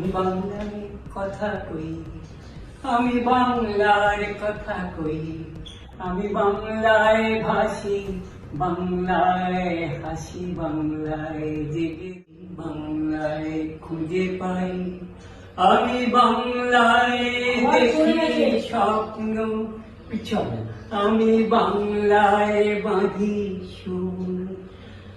আমি বাংলায় কথা কই, আমি বাংলার কথা কই, আমি বাংলায় ভাসি, বাংলায় হাসি, বাংলায় জেগে, বাংলায় খুঁজে পাই। আমি বাংলায় দেখি স্বপ্ন আমি বাংলায় বাঁধি সুর।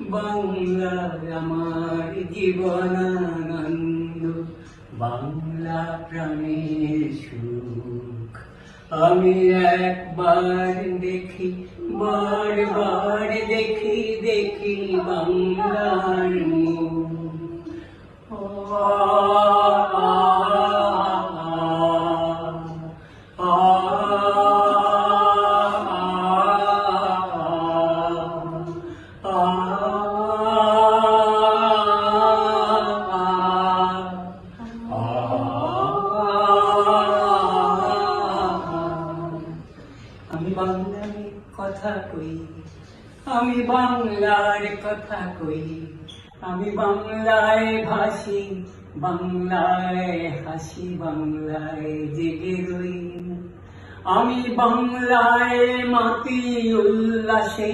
বাংলা আমার জীবনানন্দ বাংলা প্রাণের সুখ আমি একবার দেখি বারবার দেখি দেখি বাংলার মুখ বাংলায় কথা কই, আমি বাংলার কথা কই। আমি বাংলায় ভাসি, বাংলায় হাসি, বাংলায় জেগে রই। আমি বাংলায় মাতি উল্লাসে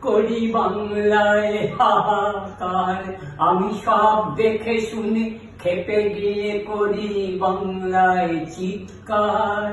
করি, বাংলায় হাহাকার। আমি সব দেখে শুনে খেপে গিয়ে করি, বাংলায় চিৎকার।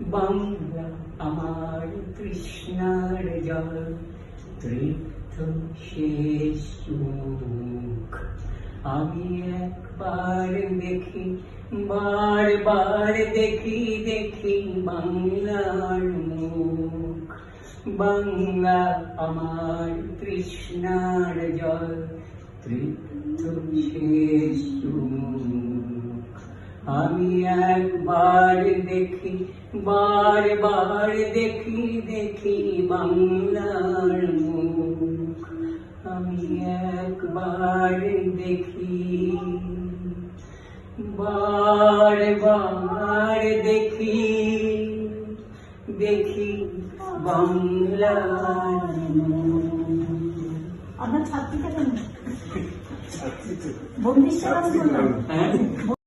বাংলা আমার কৃষ্ণার জল তৃপ্ত শেষ আমি একবার দেখি, বারবার দেখি দেখি বাংলার মুখ। বাংলা আমার কৃষ্ণার জল তৃপ্ত শেষ আমি একবার দেখি বারবার দেখি দেখি বাংলার মুখ। আমি একবার দেখি। বারবার দেখি দেখি বাংলার আপনার ছাত্রীটা কেন বন্দিশ হ্যাঁ?